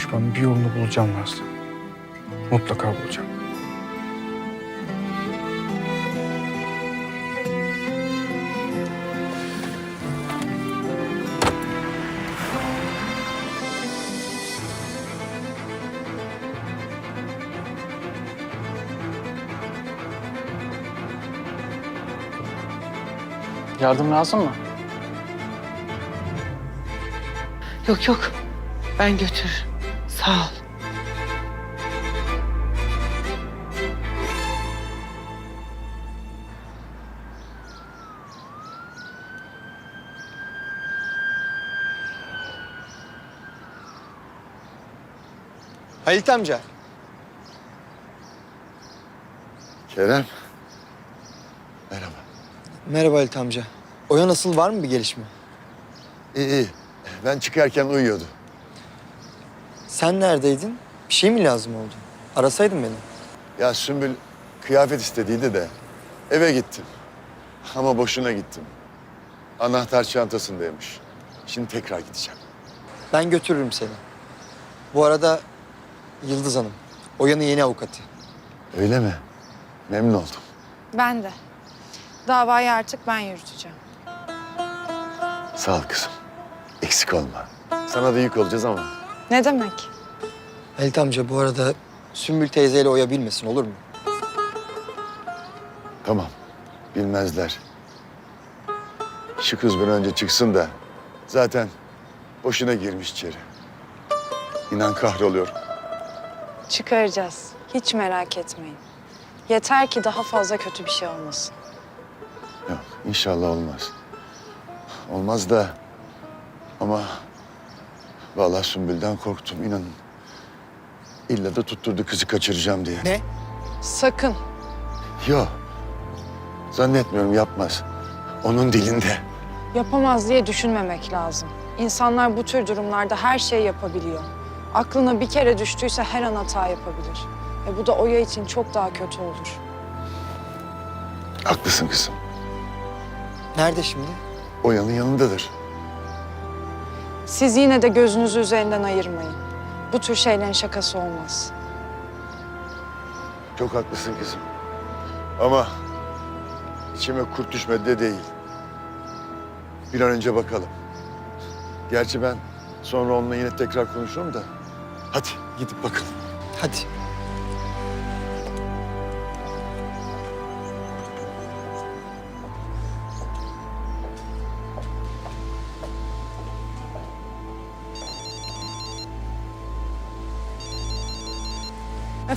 konuşmanın bir yolunu bulacağım Nazlı. Mutlaka bulacağım. Yardım lazım mı? Yok yok. Ben götürürüm. Sağ ol. Halit amca. Kerem. Merhaba. Merhaba Halit amca. Oya nasıl var mı bir gelişme? İyi iyi. Ben çıkarken uyuyordu. Sen neredeydin? Bir şey mi lazım oldu? Arasaydın beni. Ya Sümbül kıyafet istediydi de eve gittim. Ama boşuna gittim. Anahtar çantasındaymış. Şimdi tekrar gideceğim. Ben götürürüm seni. Bu arada Yıldız Hanım. Oya'nın yeni avukatı. Öyle mi? Memnun oldum. Ben de. Davayı artık ben yürüteceğim. Sağ ol kızım. Eksik olma. Sana da yük olacağız ama. Ne demek? Halit amca bu arada Sümbül teyzeyle Oya bilmesin olur mu? Tamam. Bilmezler. Şu kız bir önce çıksın da zaten boşuna girmiş içeri. İnan kahroluyorum. Çıkaracağız. Hiç merak etmeyin. Yeter ki daha fazla kötü bir şey olmasın. Yok inşallah olmaz. Olmaz da ama vallahi Sümbül'den korktum inanın. İlla da tutturdu kızı kaçıracağım diye. Ne? Sakın. Yok. Zannetmiyorum yapmaz. Onun dilinde. Yapamaz diye düşünmemek lazım. İnsanlar bu tür durumlarda her şeyi yapabiliyor. Aklına bir kere düştüyse her an hata yapabilir. E bu da Oya için çok daha kötü olur. Haklısın kızım. Nerede şimdi? Oya'nın yanındadır. Siz yine de gözünüzü üzerinden ayırmayın. Bu tür şeylerin şakası olmaz. Çok haklısın kızım. Ama içime kurt düşmedi de değil. Bir an önce bakalım. Gerçi ben sonra onunla yine tekrar konuşurum da. Hadi gidip bakalım. Hadi.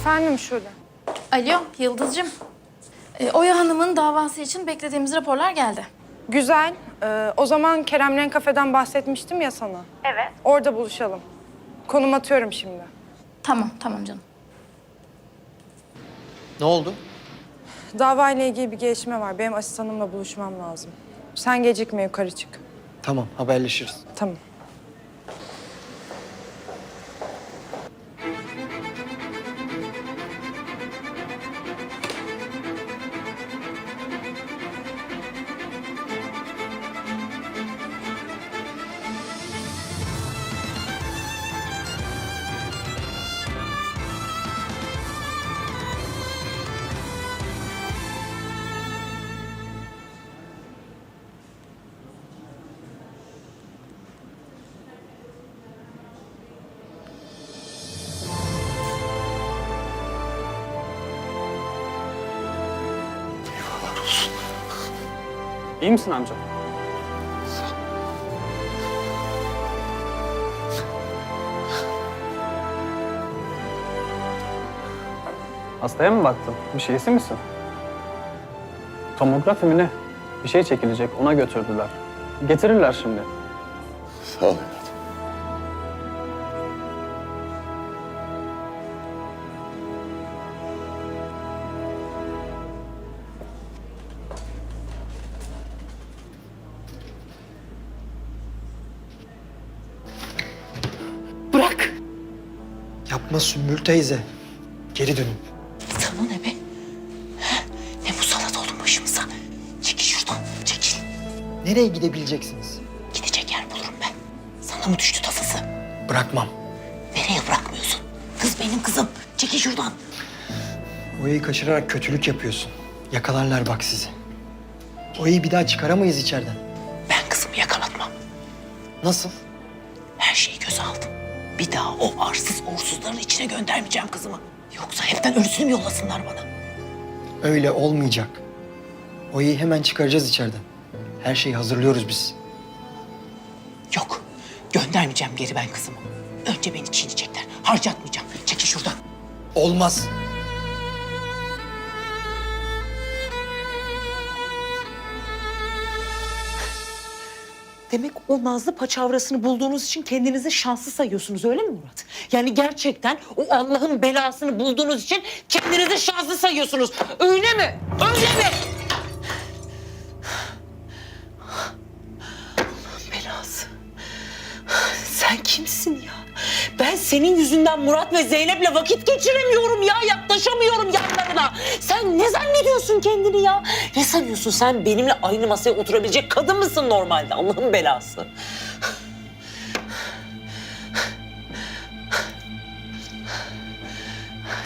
Efendim şöyle. Alo Yıldız'cığım. Ee, Oya Hanım'ın davası için beklediğimiz raporlar geldi. Güzel. Ee, o zaman Kerem'len kafeden bahsetmiştim ya sana. Evet. Orada buluşalım. Konum atıyorum şimdi. Tamam, tamam canım. Ne oldu? Davayla ilgili bir gelişme var. Benim asistanımla buluşmam lazım. Sen gecikme yukarı çık. Tamam haberleşiriz. Tamam. İyi misin amca? Hastaya mı baktın? Bir şeysi misin? Tomografi mi ne? Bir şey çekilecek, ona götürdüler. Getirirler şimdi. Sağ ol Yapma Sümbül teyze. Geri dönün. Sana ne be? He? Ne musallat oldun başımıza? Çekil şuradan, çekil. Nereye gidebileceksiniz? Gidecek yer bulurum ben. Sana mı düştü tafası? Bırakmam. Nereye Nereye bırakmıyorsun? Kız benim kızım. Çekil şuradan. Oya'yı kaçırarak kötülük yapıyorsun. Yakalarlar bak sizi. Oya'yı bir daha çıkaramayız içeriden. Ben kızımı yakalatmam. Nasıl? Bir daha o arsız uğursuzların içine göndermeyeceğim kızımı. Yoksa hepten ölüsünü mü yollasınlar bana? Öyle olmayacak. Oya'yı hemen çıkaracağız içeriden. Her şeyi hazırlıyoruz biz. Yok. Göndermeyeceğim geri ben kızımı. Önce beni çiğneyecekler. Harcatmayacağım. Çekil şuradan. Olmaz. Demek o Nazlı paçavrasını bulduğunuz için kendinizi şanslı sayıyorsunuz öyle mi Murat? Yani gerçekten o Allah'ın belasını bulduğunuz için kendinizi şanslı sayıyorsunuz. Öyle mi? Öyle mi? Allah'ın belası. Sen kimsin ya? Ben senin yüzünden Murat ve Zeynep'le vakit geçiremiyorum ya. Yaklaşamıyorum yanlarına. Sen ne zannediyorsun kendini ya? Ne sanıyorsun sen benimle aynı masaya oturabilecek kadın mısın normalde? Allah'ın belası.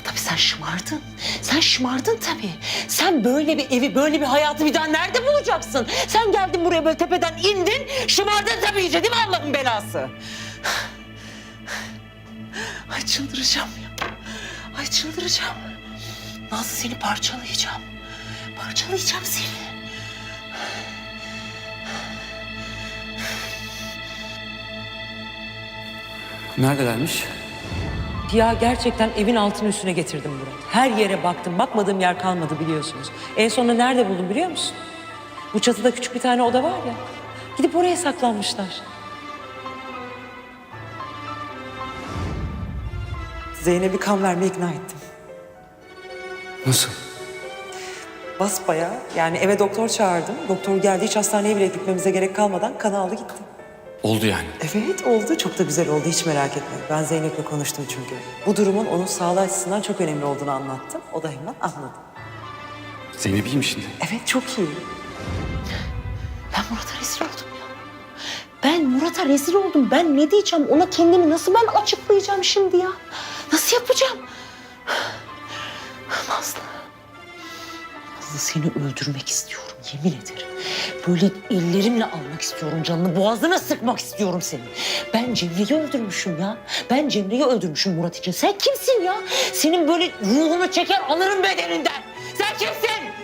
Tabii sen şımardın. Sen şımardın tabii. Sen böyle bir evi, böyle bir hayatı bir daha nerede bulacaksın? Sen geldin buraya böyle tepeden indin, şımardın tabii iyice değil mi Allah'ın belası? Ay çıldıracağım ya. Ay çıldıracağım. Nazlı seni parçalayacağım. Parçalayacağım seni. Neredelermiş? Ya gerçekten evin altını üstüne getirdim Murat. Her yere baktım. Bakmadığım yer kalmadı biliyorsunuz. En sonunda nerede buldum biliyor musun? Bu çatıda küçük bir tane oda var ya. Gidip oraya saklanmışlar. Zeynep'i kan vermeye ikna ettim. Nasıl? Basbayağı yani eve doktor çağırdım. Doktor geldi hiç hastaneye bile gitmemize gerek kalmadan kanı aldı gitti. Oldu yani. Evet oldu. Çok da güzel oldu. Hiç merak etme. Ben Zeynep'le konuştum çünkü. Bu durumun onun sağlığı açısından çok önemli olduğunu anlattım. O da hemen anladı. Zeynep iyi mi şimdi? Evet çok iyi. Ben Murat'a rezil oldum ya. Ben Murat'a rezil oldum. Ben ne diyeceğim? Ona kendimi nasıl ben açıklayacağım şimdi ya? Nasıl yapacağım? Nazlı. Nazlı seni öldürmek istiyorum yemin ederim. Böyle ellerimle almak istiyorum canını. Boğazına sıkmak istiyorum seni. Ben Cemre'yi öldürmüşüm ya. Ben Cemre'yi öldürmüşüm Murat için. Sen kimsin ya? Senin böyle ruhunu çeker alırım bedeninden. Sen kimsin?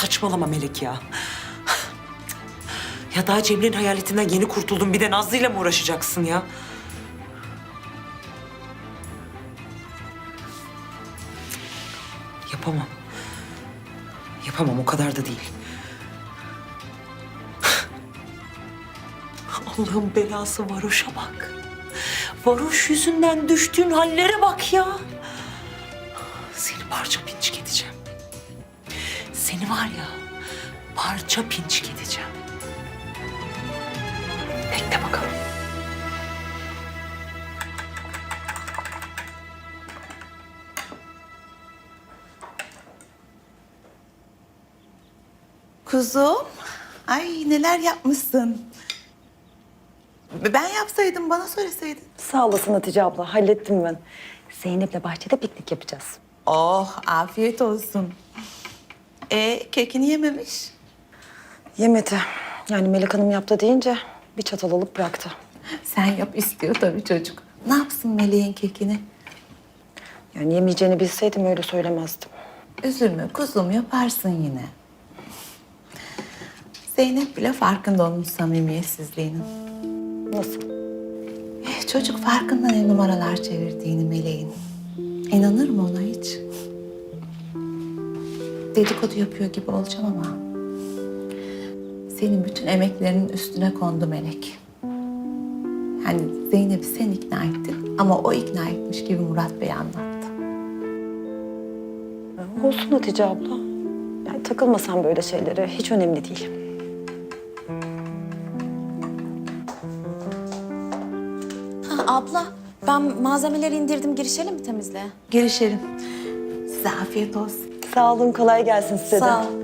Saçmalama Melek ya. Ya daha Cemre'nin hayaletinden yeni kurtuldun. Bir de Nazlı'yla mı uğraşacaksın ya? Yapamam. Yapamam o kadar da değil. Allah'ın belası varoşa bak. Varoş yüzünden düştüğün hallere bak ya. Seni parça pinçik edeceğim. Seni var ya parça pinçik edeceğim. Bekle bakalım. Kuzum, ay neler yapmışsın. Ben yapsaydım bana söyleseydin. Sağ olasın Hatice abla. Hallettim ben. Zeynep'le bahçede piknik yapacağız. Oh, afiyet olsun. E kekini yememiş. Yemedi. Yani Melek Hanım yaptı deyince bir çatal alıp bıraktı. Sen yap istiyor tabii çocuk. Ne yapsın Meleğin kekini? Yani yemeyeceğini bilseydim öyle söylemezdim. Üzülme kuzum yaparsın yine. Zeynep bile farkında onun samimiyetsizliğinin. Nasıl? Eh, Çocuk farkında ne numaralar çevirdiğini Meleğin. İnanır mı ona hiç? Dedikodu yapıyor gibi olacağım ama... ...senin bütün emeklerinin üstüne kondu Melek. Yani Zeynep'i sen ikna ettin ama o ikna etmiş gibi Murat Bey anlattı. Olsun Hatice abla. Yani takılmasan böyle şeylere hiç önemli değil. Ha, abla ben malzemeleri indirdim girişelim mi temizliğe? Girişelim. Size afiyet olsun. Sağ olun, kolay gelsin size de. Sağ ol.